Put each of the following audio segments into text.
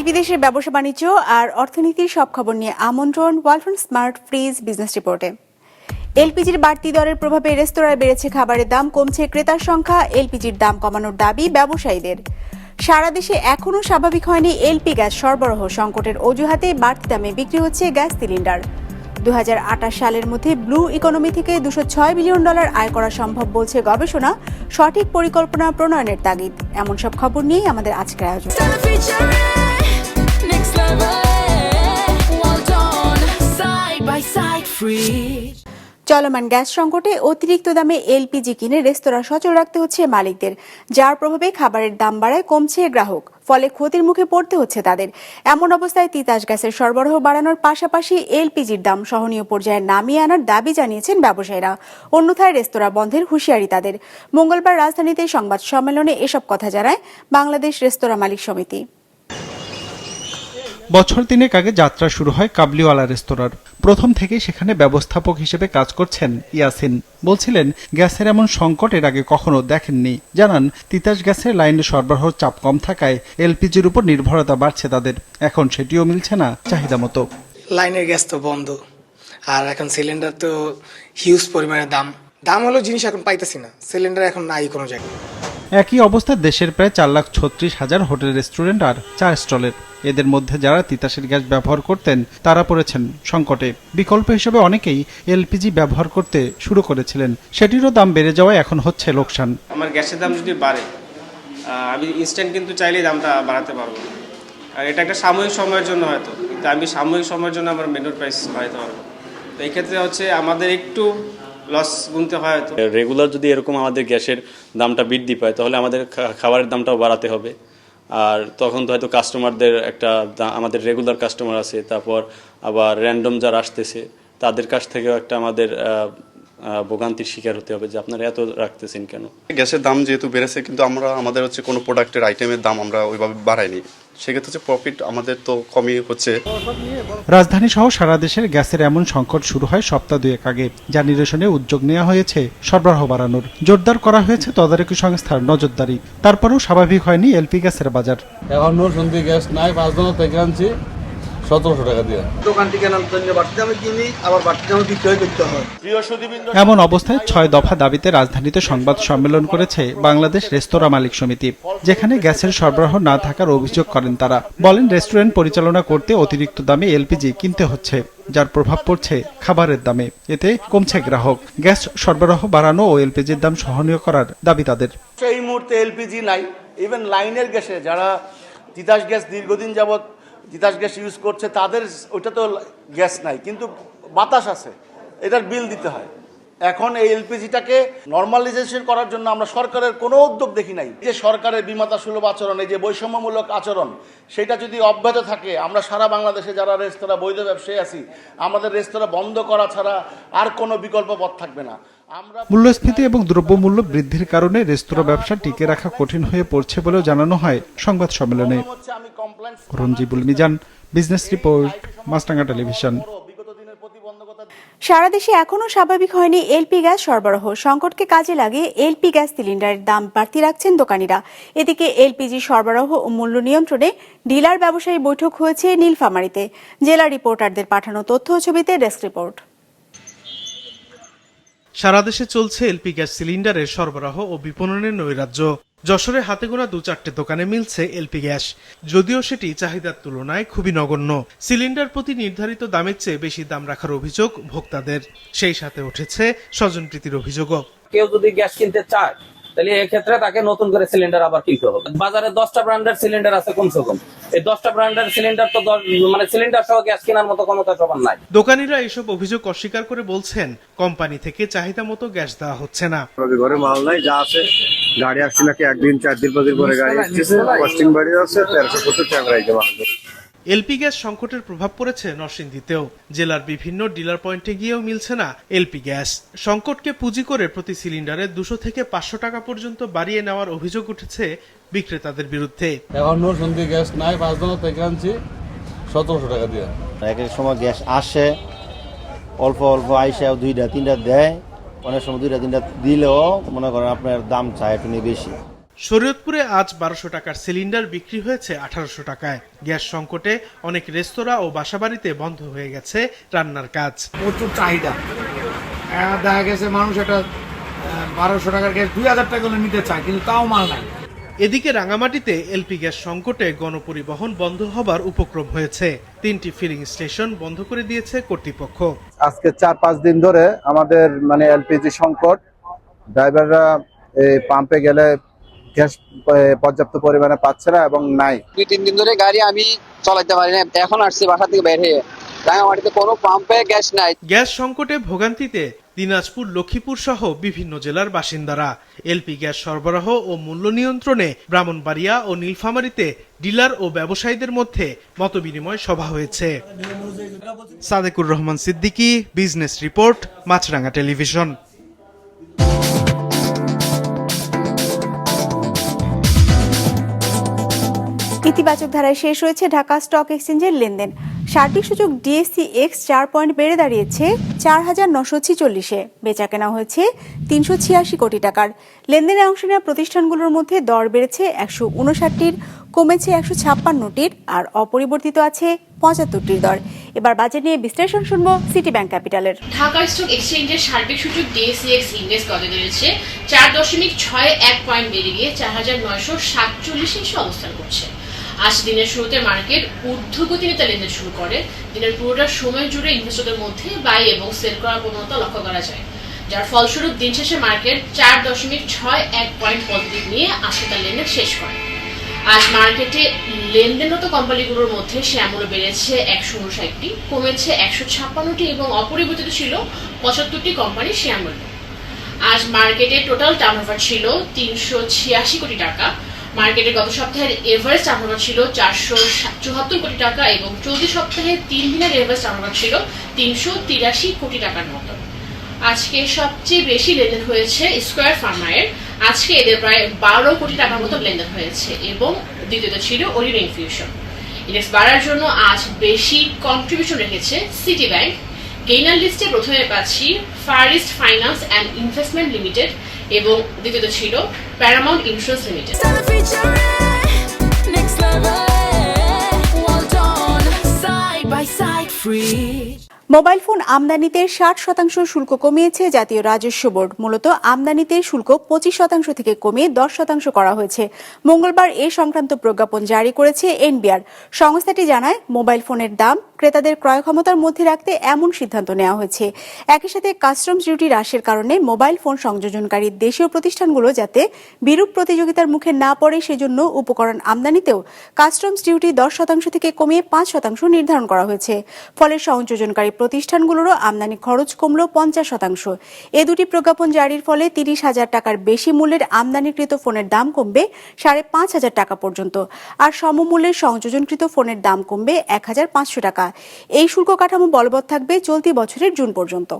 দেশ বিদেশের ব্যবসা বাণিজ্য আর অর্থনীতির সব খবর নিয়ে আমন্ত্রণ ওয়ালফ্রন্ট স্মার্ট ফ্রিজ বিজনেস রিপোর্টে এলপিজির বাড়তি দরের প্রভাবে রেস্তোরাঁয় বেড়েছে খাবারের দাম, কমছে ক্রেতার সংখ্যা, এলপিজির দাম কমানোর দাবি ব্যবসায়ীদের। সারা দেশে এখনও স্বাভাবিক হয়নি এলপি গ্যাস সরবরাহ, সংকটের অজুহাতে বাড়তি দামে বিক্রি হচ্ছে গ্যাস সিলিন্ডার। দু হাজার আঠাশ সালের মধ্যে ব্লু ইকোনমি থেকে দুশো ছয় বিলিয়ন ডলার আয় করা সম্ভব বলছে গবেষণা, সঠিক পরিকল্পনা প্রণয়নের তাগিদ। এমন সব খবর নিয়েই আমাদের আজকের আয়োজন। চলমান গ্যাস সংকটে অতিরিক্ত দামে এলপিজি কিনে রেস্তোরাঁ সচল রাখতে হচ্ছে মালিকদের। যার প্রভাবে খাবারের দাম বাড়ায়, কমছে গ্রাহক। ফলে ক্ষতির মুখে পড়তে হচ্ছে তাদের। এমন অবস্থায় তিতাস গ্যাসের সরবরাহ বাড়ানোর পাশাপাশি এলপিজির দাম সহনীয় পর্যায়ে নামিয়ে আনার দাবি জানিয়েছেন ব্যবসায়ীরা। অন্যথায় রেস্তোরাঁ বন্ধের হুঁশিয়ারি তাদের। মঙ্গলবার রাজধানীতে সংবাদ সম্মেলনে এসব কথা জানায় বাংলাদেশ রেস্তোরাঁ মালিক সমিতি। বছর তিনেক আগে যাত্রা শুরু হয় কাবলিওয়ালা রেস্তোরাঁর। প্রথম থেকে সেখানে ব্যবস্থাপক হিসেবে কাজ করছেন ইয়াসিন। বলছিলেন, গ্যাসের এমন সংকট এর আগে কখনো দেখেননি। জানান, তিতাস গ্যাসের লাইনে সরবরাহ চাপ কম থাকায় এলপিজির উপর নির্ভরতা বাড়ছে তাদের। এখন সেটিও মিলছে না চাহিদা মতো। লাইনের গ্যাস তো বন্ধ। আর এখন সিলিন্ডার তো হিউজ পরিমাণে দাম। দাম হলো জিনিস এখন পাইতেছি না। সিলিন্ডার এখন নাই কোনো জায়গায়। একই অবস্থা দেশের প্রায় চার লাখ ছত্রিশ হাজার হোটেল রেস্টুরেন্ট আর চা স্টলের। এদের মধ্যে যারা তিতাসের গ্যাস ব্যবহার করতেন, তারা পড়েছেন সংকটে। বিকল্প হিসেবে অনেকেই এলপিজি ব্যবহার করতে শুরু করেছিলেন। সেটিরও দাম বেড়ে যাওয়ায় এখন হচ্ছে লোকসান। আমার গ্যাসের দাম যদি বাড়ে আমি ইনস্ট্যান্ট কিন্তু চাইলেই দামটা বাড়াতে পারব। আর এটা একটা সাময়িক সময়ের জন্য হয়তো। কিন্তু আমি সাময়িক সময়ের জন্য আমার মেনুর প্রাইস বাড়াতে পারব। তো এই ক্ষেত্রে হচ্ছে আমাদের একটু লস গুনতে হয় তো। রেগুলার যদি এরকম আমাদের গ্যাসের দামটা বৃদ্ধি পায়, তাহলে আমাদের খাবারের দামটাও বাড়াতে হবে। আর তখন তো হয়তো কাস্টমারদের একটা আমাদের রেগুলার কাস্টমার আছে, তারপর আবার র্যান্ডম যারা আসতেছে, তাদের কাছ থেকেও একটা আমাদের ভোগান্তির শিকার হতে হবে যে আপনারা এত রাখতেছেন কেন? গ্যাসের দাম যেহেতু বেড়েছে কিন্তু আমরা আমাদের হচ্ছে কোনো প্রোডাক্টের আইটেমের দাম আমরা ওইভাবে বাড়াইনি। সেক্ষেত্রে হচ্ছে প্রফিট আমাদের তো কমই হচ্ছে। রাজধানী সহ সারা দেশের গ্যাসের এমন সংকট শুরু হয় সপ্তাহ দুয়েক আগে যা নিরসনে উদ্যোগ নেওয়া হয়েছে সরবরাহ বাড়ানোর। জোরদার করা হয়েছে তদারকি সংস্থার নজরদারি। তারপরেও স্বাভাবিক হয়নি এলপি গ্যাসের বাজার। এখন সন্ধি গ্যাস নাই পাঁচ থেকে আনছি। সতেরোশো টাকা দিয়ে। দোকান থেকে আনার জন্য কিনি আবার বাড়তি দামে বিক্রয় করতে হয়। এমন অবস্থায় ছয় দফা দাবিতে রাজধানীতে সংবাদ সম্মেলন করেছে বাংলাদেশ রেস্তোরাঁ মালিক সমিতি যেখানে গ্যাসের সরবরাহ না থাকার অভিযোগ করেন তারা। বলেন রেস্টুরেন্ট পরিচালনা করতে অতিরিক্ত দামে এলপিজি কিনতে হচ্ছে যার প্রভাব পড়ছে খাবারের দামে। এতে কমছে গ্রাহক। গ্যাস সরবরাহ বাড়ানো ও এলপিজির দাম সহনীয় করার দাবি তাদের। এই মুহূর্তে এলপিজি নাই ইভেন লাইনের গ্যাসে যারা তিতাস গ্যাস দীর্ঘদিন যাবৎ তিতাস গ্যাস ইউজ করছে, তাদের ওইটা তো গ্যাস নাই, কিন্তু বাতাস আছে, এটার বিল দিতে হয়। এখন এই এলপিজিটাকে নর্মালাইজেশন করার জন্য আমরা সরকারের কোনো উদ্যোগ দেখি নাই। যে সরকারের বিমাতা সুলভ আচরণ, এই যে বৈষম্যমূলক আচরণ, সেটা যদি অব্যাহত থাকে, আমরা সারা বাংলাদেশে যারা রেস্তোরাঁ, বৈধ ব্যবসায়ী আছি, আমাদের রেস্তোরাঁ বন্ধ করা ছাড়া আর কোনো বিকল্প পথ থাকবে না। মূল্যস্ফীতি এবং দ্রব্যমূল্য বৃদ্ধির কারণে রেস্তোরাঁ ব্যবসা টিকে রাখা কঠিন হয়ে পড়ছে বলেও জানানো হয় সংবাদ সম্মেলনে। Ranjibul Mizan business report Maasranga television. সারা দেশে এখনও স্বাভাবিক হয়নি এলপি গ্যাস সরবরাহ। সংকটকে কাজে লাগিয়ে এলপি গ্যাস সিলিন্ডারের দাম বাড়তি রাখছেন দোকানিরা। এদিকে এলপিজি সরবরাহ ও মূল্য নিয়ন্ত্রণে ডিলার ব্যবসায়ী বৈঠক হয়েছে নীলফামারীতে। জেলা রিপোর্টারদের পাঠানো তথ্য ছবিতে ডেস্ক রিপোর্ট। সারা দেশে চলছে এলপি গ্যাস সিলিন্ডারের সরবরাহ ও বিপণনের নৈরাজ্য। যশোরে হাতে গোনা দু চারটে দোকানে মিলছে এলপি গ্যাস। যদিও সেটি চাহিদার তুলনায় খুবই নগণ্য। সিলিন্ডার প্রতি নির্ধারিত দামের চেয়ে বেশি দাম রাখার অভিযোগ ভোক্তাদের। সেই সাথে উঠেছে স্বজনপ্রীতির অভিযোগও। কেউ যদি গ্যাস কিনতে চায় তাহলে এক্ষেত্রে তাকে নতুন করে সিলিন্ডার আবার কিনতে হবে। বাজারে দশটা ব্র্যান্ডের সিলিন্ডার আছে কমসে কম। এই দশটা ব্র্যান্ডের সিলিন্ডার তো মানে সিলিন্ডার সহ গ্যাস কেনার মতো ক্ষমতা সবার নাই। দোকানিরা এসব অভিযোগ অস্বীকার করে বলছেন কোম্পানি থেকে চাহিদা মতো গ্যাস দেওয়া হচ্ছে না। ঘরে মাল নাই যা আছে। গাড়ি আসছে নাকি একদিন চার দিন পাঁচ দিন পরে গাড়ি আসতেছে কস্টিং বাড়ি আছে তেরোশো সত্তর টাকা রাইতে মাল। এলপি গ্যাস সংকটের প্রভাব পড়েছে নরসিংদীতেও। জেলার বিভিন্ন ডিলার পয়েন্টে গিয়েও মিলছে না এলপি গ্যাস। সংকটকে পুঁজি করে প্রতি সিলিন্ডারে দুশো থেকে পাঁচশো টাকা পর্যন্ত বাড়িয়ে নেওয়ার অভিযোগ উঠেছে বিক্রেতাদের বিরুদ্ধে। এখন সন্ধি গ্যাস নাই পাঁচ জনের থেকে আনছি সতেরোশো টাকা দিয়ে। এক এক সময় গ্যাস আসে অল্প অল্প আইসে দুইটা তিনটা দেয় অনেক সময় দুইটা তিনটা দিলেও মনে করেন আপনার দাম চায় একটু বেশি। শরীয়তপুরে আজ বারোশো টাকার সিলিন্ডার বিক্রি হয়েছে আঠারোশো টাকায়। গ্যাস সংকটে অনেক রেস্তোরাঁ ও বাসাবাড়িতে বন্ধ হয়ে গেছে রান্নার কাজ। প্রচুর চাহিদা। দেখা গেছে মানুষ একটা বারোশো টাকার গ্যাস দুই হাজার টাকা করে নিতে চায় কিন্তু তাও মাল নাই। এদিকে রাঙামাটিতে এলপি গ্যাস সংকটে গণপরিবহন বন্ধ হবার উপক্রম হয়েছে। তিনটি ফিলিং স্টেশন বন্ধ করে দিয়েছে কর্তৃপক্ষ। আজকে চার পাঁচ দিন ধরে আমাদের মানে এলপিজি সংকট। ড্রাইভাররা পাম্পে গেলে গ্যাস পর্যাপ্ত পরিমাণে পাচ্ছে না এবং নাই। দুই তিন দিন ধরে গাড়ি আমি চলাইতে পারি না এখন আসছি বাসা থেকে বের হয়ে। রাঙামাটিতে কোনো পাম্পে গ্যাস নাই। গ্যাস সংকটে ভোগান্তিতে দিনাজপুর লক্ষ্মীপুর সহ বিভিন্ন জেলার বাসিন্দারা এলপি গ্যাস সরবরাহ ও মূল্য নিয়ন্ত্রণে ব্রাহ্মণবাড়িয়া ও নীলফামারীতে ডিলার ও ব্যবসায়ীদের মধ্যে মতবিনিময় সভা হয়েছে। Sadekur Rahman Siddiqui business report Maasranga television. ইতিবাচক ধারায় শেষ হয়েছে ঢাকা স্টক এক্সচেঞ্জের লেনদেন। সার্বিক সূচক ডিএসসি এক্স চার পয়েন্ট বেড়ে দাঁড়িয়েছে চার হাজার নশো ছিচল্লিশে। বেচা কেনা হয়েছে তিনশো ছিয়াশি কোটি টাকার। লেনদেনে অংশ নেওয়া প্রতিষ্ঠানগুলোর মধ্যে দর বেড়েছে একশো উনষাটটির, কমেছে একশো ছাপ্পান্নটির আর অপরিবর্তিত আছে পঁচাত্তরটির দর। এবার বাজেট নিয়ে বিশ্লেষণ শুনব সিটি ব্যাংক ক্যাপিটালের। ঢাকা স্টক এক্সচেঞ্জের সার্বিক সূচক ডিএসিএক্স ইন্ডেক্স গত দিয়েছে চার দশমিক ছয় এক পয়েন্ট বেড়ে গিয়ে চার হাজার নয়শো সাতচল্লিশ অবস্থান করছে। আজ দিনের শুরুতে মার্কেট ঊর্ধ্বগতিতে লেনদেন শুরু করে। দিনের পুরোটা সময় জুড়ে ইনভেস্টরদের মধ্যে বাই এবং সেল করার প্রবণতা লক্ষ্য করা যায়। যার ফলস্বরূপ দিন শেষে মার্কেট চার দশমিক ছয় এক পয়েন্ট পজিটিভ নিয়ে আজকে তার লেনদেন শেষ করে। আজ মার্কেটে লেনদেনরত কোম্পানিগুলোর মধ্যে শ্যামল বেড়েছে একশো উনষাটটি কমেছে একশো ছাপ্পান্নটি এবং অপরিবর্তিত ছিল পঁচাত্তরটি কোম্পানির শেয়ার মূল্য আজ মার্কেটে টোটাল টার্নওভার ছিল তিনশো ছিয়াশি কোটি টাকা মার্কেটের গত সপ্তাহের এভারেজ টার্নওভার ছিল চারশো চুয়াত্তর কোটি টাকা এবং চলতি সপ্তাহে তিন দিনের এভারেজ টার্নওভার ছিল তিনশো তিরাশি কোটি টাকার মতো। আজকে সবচেয়ে বেশি লেনদেন হয়েছে স্কোয়ার ফার্মায়ের আজকে এদের প্রায় বারো কোটি টাকার মতো লেনদেন হয়েছে এবং দ্বিতীয়ত ছিল ওরিয়ন ইনফিউশন ইন্ডেক্স বাড়ার জন্য আজ বেশি কন্ট্রিবিউশন রেখেছে সিটি ব্যাংক গেইনার লিস্টে প্রথমে পাচ্ছি Far East Finance and Investment Limited এবং দ্বিতীয়ত ছিল Paramount Insurance Limited. Mobile phone আমদানিতে ষাট শতাংশ শুল্ক কমিয়েছে জাতীয় রাজস্ব বোর্ড। মূলত আমদানিতে শুল্ক পঁচিশ শতাংশ থেকে কমিয়ে দশ শতাংশ করা হয়েছে। মঙ্গলবার এ সংক্রান্ত প্রজ্ঞাপন জারি করেছে এনবিআর। সংস্থাটি জানায় মোবাইল ফোনের দাম ক্রেতাদের ক্রয় ক্ষমতার মধ্যে রাখতে এমন সিদ্ধান্ত নেওয়া হয়েছে। একই সাথে কাস্টমস ডিউটি হ্রাসের কারণে মোবাইল ফোন সংযোজনকারী দেশীয় প্রতিষ্ঠানগুলো যাতে বিরূপ প্রতিযোগিতার মুখে না পড়ে সেজন্য উপকরণ আমদানিতেও কাস্টমস ডিউটি দশ শতাংশ থেকে কমিয়ে পাঁচ শতাংশ নির্ধারণ করা হয়েছে। ফলে সংযোজনকারী প্রতিষ্ঠানগুলোরও আমদানি খরচ কমল পঞ্চাশ শতাংশ। এ দুটি প্রজ্ঞাপন জারির ফলে তিরিশ হাজার টাকার বেশি মূল্যের আমদানিকৃত ফোনের দাম কমবে সাড়ে পাঁচ হাজার টাকা পর্যন্ত। আর সমমূল্যের সংযোজনকৃত ফোনের দাম কমবে এক হাজার পাঁচশো টাকা। এই শুল্ক কাঠামো বলবৎ থাকবে চলতি বছরের জুন পর্যন্ত।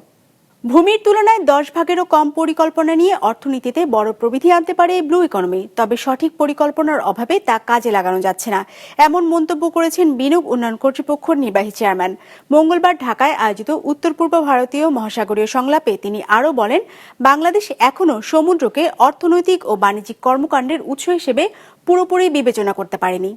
ভূমির তুলনায় দশ ভাগেরও কম পরিকল্পনা নিয়ে অর্থনীতিতে বড় প্রবৃদ্ধি আনতে পারে ব্লু ইকোনমি। তবে সঠিক পরিকল্পনার অভাবে তা কাজে লাগানো যাচ্ছে না। এমন মন্তব্য করেছেন বিনিয়োগ উন্নয়ন কর্তৃপক্ষের নির্বাহী চেয়ারম্যান। মঙ্গলবার ঢাকায় আয়োজিত উত্তর পূর্ব ভারতীয় মহাসাগরীয় সংলাপে তিনি আরও বলেন, বাংলাদেশ এখনও সমুদ্রকে অর্থনৈতিক ও বাণিজ্যিক কর্মকাণ্ডের উৎস হিসেবে পুরোপুরি বিবেচনা করতে পারেনি।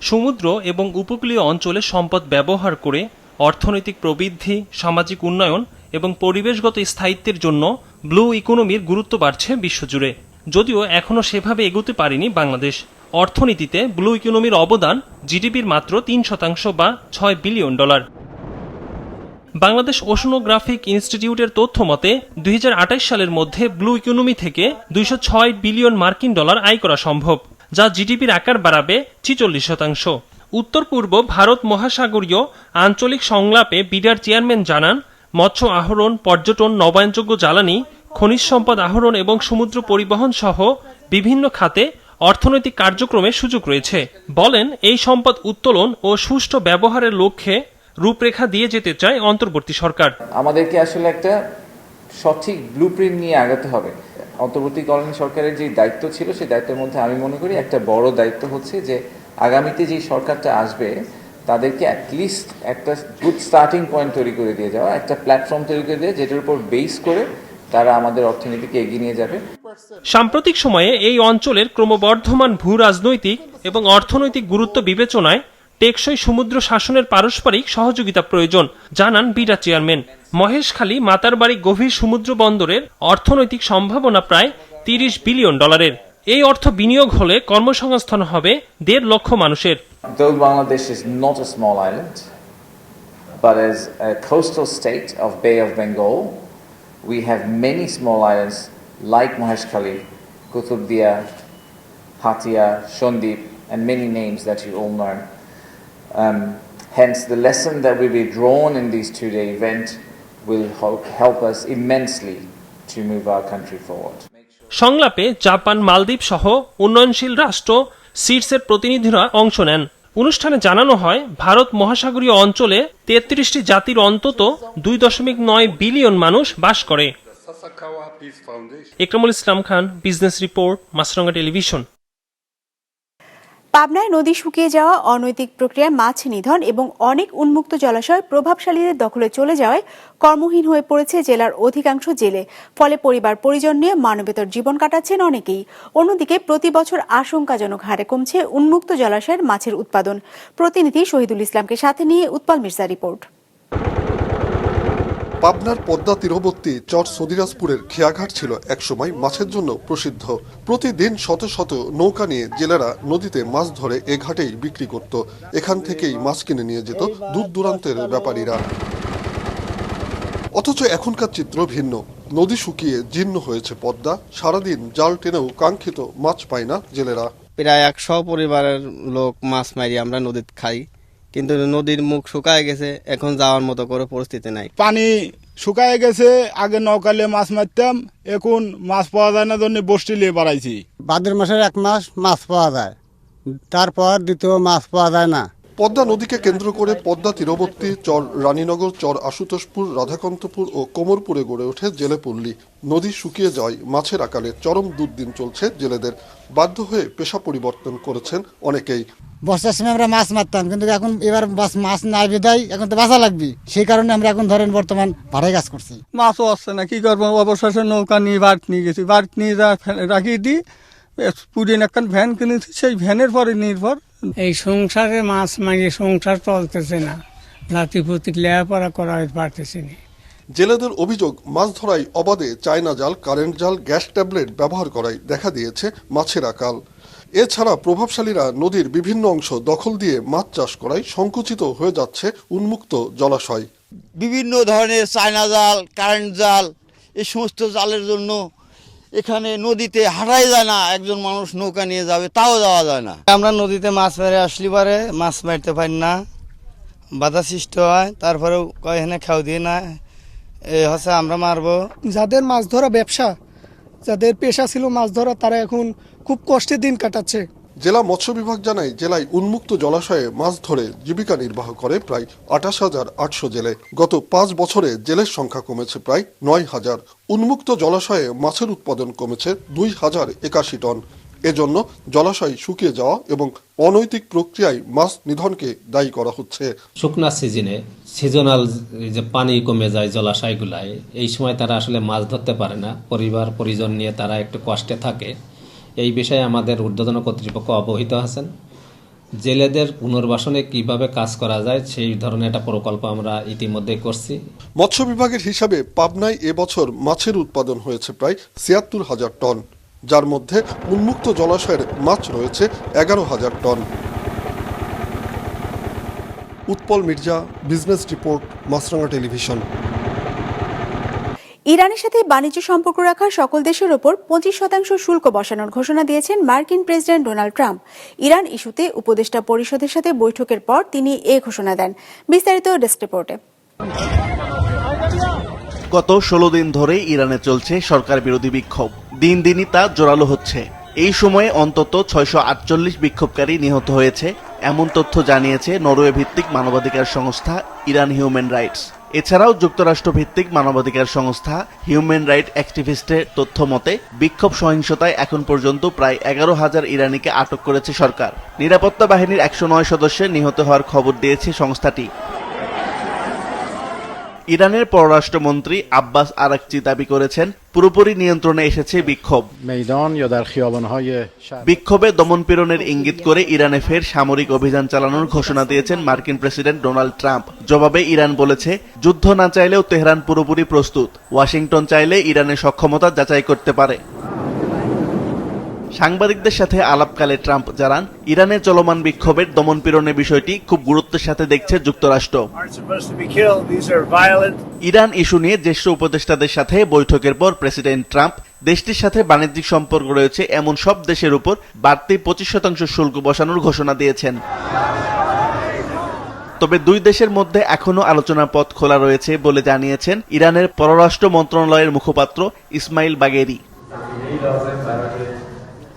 সমুদ্র এবং উপকূলীয় অঞ্চলে সম্পদ ব্যবহার করে অর্থনৈতিক প্রবৃদ্ধি, সামাজিক উন্নয়ন এবং পরিবেশগত স্থায়িত্বের জন্য ব্লু ইকোনমির গুরুত্ব বাড়ছে বিশ্বজুড়ে। যদিও এখনও সেভাবে এগোতে পারেনি বাংলাদেশ। অর্থনীতিতে ব্লু ইকোনমির অবদান জিডিপির মাত্র তিন শতাংশ বা ছয় বিলিয়ন ডলার। বাংলাদেশ ওশনোগ্রাফিক ইনস্টিটিউটের তথ্য মতে, দুই সালের মধ্যে ব্লু ইকোনমি থেকে দুইশো ছয় বিলিয়ন মার্কিন ডলার আয় করা সম্ভব। যা জিডিপির আকার বাড়াবে ছিচল্লিশ শতাংশ। উত্তর পূর্ব ভারত মহাসাগরীয় আঞ্চলিক সংলাপে বিডার চেয়ারম্যান জানান, মৎস্য আহরণ, পর্যটন, নবায়নযোগ্য জ্বালানি, খনিজ সম্পদ আহরণ এবং সমুদ্র পরিবহন সহ বিভিন্ন খাতে অর্থনৈতিক কার্যক্রমে সুযোগ রয়েছে। বলেন, এই সম্পদ উত্তোলন ও সুষ্ঠু ব্যবহারের লক্ষ্যে রূপরেখা দিয়ে যেতে চায় অন্তর্বর্তী সরকার। আমাদেরকে আসলে একটা সঠিক ব্লু নিয়ে আগাতে হবে। অন্তর্বর্তীকালীন সরকারের যে দায়িত্ব ছিল, সেই দায়িত্বের মধ্যে আমি মনে করি একটা বড় দায়িত্ব হচ্ছে যে, আগামীতে যে সরকারটা আসবে, তাদেরকে অ্যাটলিস্ট একটা গুড স্টার্টিং পয়েন্ট তৈরি করে দিয়ে যাওয়া, একটা প্ল্যাটফর্ম তৈরি করে দিয়ে, যেটার উপর বেস করে তারা আমাদের অর্থনীতিকে এগিয়ে নিয়ে যাবে। সাম্প্রতিক সময়ে এই অঞ্চলের ক্রমবর্ধমান ভূ রাজনৈতিক এবং অর্থনৈতিক গুরুত্ব বিবেচনায় টেকসই সমুদ্র শাসনের পারস্পরিক সহযোগিতা প্রয়োজন, জানান বিডা চেয়ারম্যান। মহেশখালী মাতারবাড়ি গভীর সমুদ্র বন্দরের অর্থনৈতিক সম্ভাবনা প্রায় তিরিশ বিলিয়ন ডলারের এই অর্থ বিনিয়োগ হলে কর্মসংস্থান হবে দেড় লক্ষ মানুষের Though Bangladesh is not a small but as a coastal state of Bay of Bengal, we have many small islands like Maheshkhali, Kutubdia, Hatia, Shondip, and many names that you all know. Um, hence, the lesson that will be drawn in this two-day event will help, us immensely to move our country forward. সংলাপে Japan মালদ্বীপ সহ উন্নয়নশীল রাষ্ট্র সিটসের প্রতিনিধিরা অংশ নেন। অনুষ্ঠানে জানানো হয় ভারত মহাসাগরীয় অঞ্চলে তেত্রিশটি জাতির অন্তত দুই দশমিক নয় বিলিয়ন মানুষ বাস করে। Ikramul Islam Khan business report Maasranga television. পাবনায় নদী শুকিয়ে যাওয়া, অনৈতিক প্রক্রিয়ায় মাছ নিধন এবং অনেক উন্মুক্ত জলাশয় প্রভাবশালীদের দখলে চলে যাওয়ায় কর্মহীন হয়ে পড়েছে জেলার অধিকাংশ জেলে। ফলে পরিবার পরিজন নিয়ে মানবেতর জীবন কাটাচ্ছেন অনেকেই। অন্যদিকে প্রতি বছর আশঙ্কাজনক হারে কমছে উন্মুক্ত জলাশয়ের মাছের উৎপাদন। প্রতিনিধি শহীদুল ইসলামকে সাথে নিয়ে উৎপল মির্জা রিপোর্ট। পাবনার পদ্মা তীরবর্তী চর সদিরাজপুরের খেয়াঘাট ছিল একসময় মাছের জন্য প্রসিদ্ধ। প্রতিদিন শত শত নৌকা নিয়ে জেলেরা নদীতে মাছ ধরে এ ঘাটেই বিক্রি করত। এখান থেকেই মাছ কিনে নিয়ে যেত দূর দূরান্তের ব্যাপারীরা। অথচ এখনকার চিত্র ভিন্ন। নদী শুকিয়ে জীর্ণ হয়েছে পদ্মা। সারাদিন জাল টেনেও কাঙ্ক্ষিত মাছ পায় না জেলেরা। প্রায় একশো পরিবারের লোক মাছ মারি আমরা নদীতে খাই। কিন্তু নদীর মুখ শুকায় গেছে এখন যাওয়ার মতো করে পরিস্থিতি নাই। পানি শুকায় গেছে আগে নৌকালে মাছ মারতাম এখন মাছ পাওয়া যায় না জন্য বসটি নিয়ে বাড়াইছি। ভাদ্র মাসের এক মাস মাছ পাওয়া যায় তারপর দ্বিতীয় মাছ পাওয়া যায় না। পদ্মা নদীকে কেন্দ্র করে পদ্মা তীরবর্তী চর রানীনগর চর আশুতোষপুর রাধাকান্তপুর ও কোমরপুরে গড়ে ওঠে জেলে পল্লী। নদী শুকিয়ে যায় মাছের আকালে। চরম দুর্দিন চলছে জেলেদের। বাধ্য হয়ে পেশা পরিবর্তন করেছেন অনেকেই। বর্ষার সময় আমরা মাছ মারতাম কিন্তু এখন এবার বাস মাছ না বিদায় এখন তো বাঁচা লাগবে। সেই কারণে আমরা এখন ধরেন বর্তমান ভাড়ায় কাজ করছি। মাছও আসছে না কি করব? অবশেষে নৌকা নিয়ে বাড়ি নিয়ে গেছি। বাড়ি নিয়ে রাখিয়ে দিই পুরিন একটা ভ্যান কিনেছি সেই ভ্যানের পরে নির্ভর এই সংসারে মাছ মারিয়ে সংসার চলতেছে না। নাতিপুতি লেখাপড়া করা পারতেছি না। জেলেদের অভিযোগ মাছ ধরায় অবাধে চায়না জাল কারেন্ট জাল গ্যাস ট্যাবলেট ব্যবহার করায় দেখা দিয়েছে মাছের আকাল। এছাড়া প্রভাবশালীরা নদীর বিভিন্ন অংশ দখল দিয়ে মাছ চাষ করায় সংকুচিত হয়ে যাচ্ছে উন্মুক্ত জলাশয়। বিভিন্ন ধরনের চায়না জাল কারেন্ট জাল এই সমস্ত জালের জন্য এখানে নদীতে হাঁটাই যায় না একজন মানুষ নৌকা নিয়ে যাবে তাও যাওয়া যায় না। আমরা নদীতে মাছ মেরে আসলি পারে মাছ মারতে পারি না। বাধা সৃষ্টি হয় তারপরেও কয় এখানে খাও দিয়ে না এ হচ্ছে আমরা মারবো। যাদের মাছ ধরা ব্যবসা যাদের পেশা ছিল মাছ ধরা তারা এখন খুব কষ্টে দিন কাটাচ্ছে। জেলা মৎস্য বিভাগ জানায়, জেলায় উন্মুক্ত জলাশয়ে মাছ ধরে জীবিকা নির্বাহ করে প্রায় আঠাশ হাজার আটশো জেলে। গত পাঁচ বছরে জেলের সংখ্যা কমেছে প্রায় নয় হাজার। উন্মুক্ত জলাশয়ে মাছের উৎপাদন কমেছে দুই হাজার একাশি টন। এজন্য জলাশয় শুকিয়ে যাওয়া এবং অনৈতিক প্রক্রিয়ায় মাছ নিধনকে দায়ী করা হচ্ছে। শুকনা সিজনে, সিজনাল যে পানি কমে যায় জলাশয়গুলায়, এই সময় তারা আসলে মাছ ধরতে পারে না। পরিবার, পরিজন নিয়ে তারা একটু কষ্টে থাকে। এই বিষয়ে আমাদের ঊর্ধ্বতন কর্তৃপক্ষ অবহিত আছেন। জেলেদের পুনর্বাসনে কীভাবে কাজ করা যায়, সেই ধরনের একটা প্রকল্প আমরা ইতিমধ্যে করছি। মৎস্য বিভাগের হিসাবে পাবনায় এবছর মাছের উৎপাদন হয়েছে প্রায় ছিয়াত্তর হাজার টন, যার মধ্যে উন্মুক্ত জলাশয়ের মাছ রয়েছে এগারো হাজার ton. Utpal Mirza, business report Maasranga television. ইরানের সাথে বাণিজ্য সম্পর্ক রাখা সকল দেশের ওপর পঁচিশ শতাংশ শুল্ক বসানোর ঘোষণা দিয়েছেন মার্কিন প্রেসিডেন্ট ডোনাল্ড ট্রাম্প। ইরান ইস্যুতে উপদেষ্টা পরিষদের সাথে বৈঠকের পর তিনি এ ঘোষণা দেন। বিস্তারিত ডেস্ক রিপোর্টে। গত ষোলো দিন ধরে ইরানে চলছে সরকার বিরোধী বিক্ষোভ। দিন দিনই তা জোরালো হচ্ছে। এই সময়ে অন্তত ছয়শো আটচল্লিশ বিক্ষোভকারী নিহত হয়েছে, এমন তথ্য জানিয়েছে নরওয়ে ভিত্তিক মানবাধিকার সংস্থা ইরান হিউম্যান রাইটস। এছাড়াও যুক্তরাষ্ট্র ভিত্তিক মানবাধিকার সংস্থা হিউম্যান রাইট অ্যাক্টিভিস্টের তথ্য মতে, বিক্ষোভ সহিংসতায় এখন পর্যন্ত প্রায় এগারো হাজার ইরানিকে আটক করেছে সরকার। নিরাপত্তা বাহিনীর একশো নয় সদস্যের নিহত হওয়ার খবর দিয়েছে সংস্থাটি। ইরানের পররাষ্ট্রমন্ত্রী আব্বাস আরাকচি দাবি করেছেন পুরোপুরি নিয়ন্ত্রণে এসেছে বিক্ষোভ। বিক্ষোভে দমনপীড়নের ইঙ্গিত করে ইরানে ফের সামরিক অভিযান চালানোর ঘোষণা দিয়েছেন মার্কিন প্রেসিডেন্ট ডোনাল্ড ট্রাম্প। জবাবে ইরান বলেছে যুদ্ধ না চাইলেও তেহরান পুরোপুরি প্রস্তুত। ওয়াশিংটন চাইলে ইরানের সক্ষমতা যাচাই করতে পারে। সাংবাদিকদের সাথে আলাপকালে ট্রাম্প জানান ইরানে চলমান বিক্ষোভের দমনপীড়নের বিষয়টি খুব গুরুত্বের সাথে দেখছে যুক্তরাষ্ট্র। ইরান ইস্যু নিয়ে জ্যেষ্ঠ উপদেষ্টাদের সাথে বৈঠকের পর প্রেসিডেন্ট ট্রাম্প, দেশটির সাথে বাণিজ্যিক সম্পর্ক রয়েছে এমন সব দেশের উপর বাড়তি পঁচিশ শতাংশ শুল্ক বসানোর ঘোষণা দিয়েছেন। তবে দুই দেশের মধ্যে এখনও আলোচনার পথ খোলা রয়েছে বলে জানিয়েছেন ইরানের পররাষ্ট্র মন্ত্রণালয়ের মুখপাত্র ইসমাইল বাগেরি।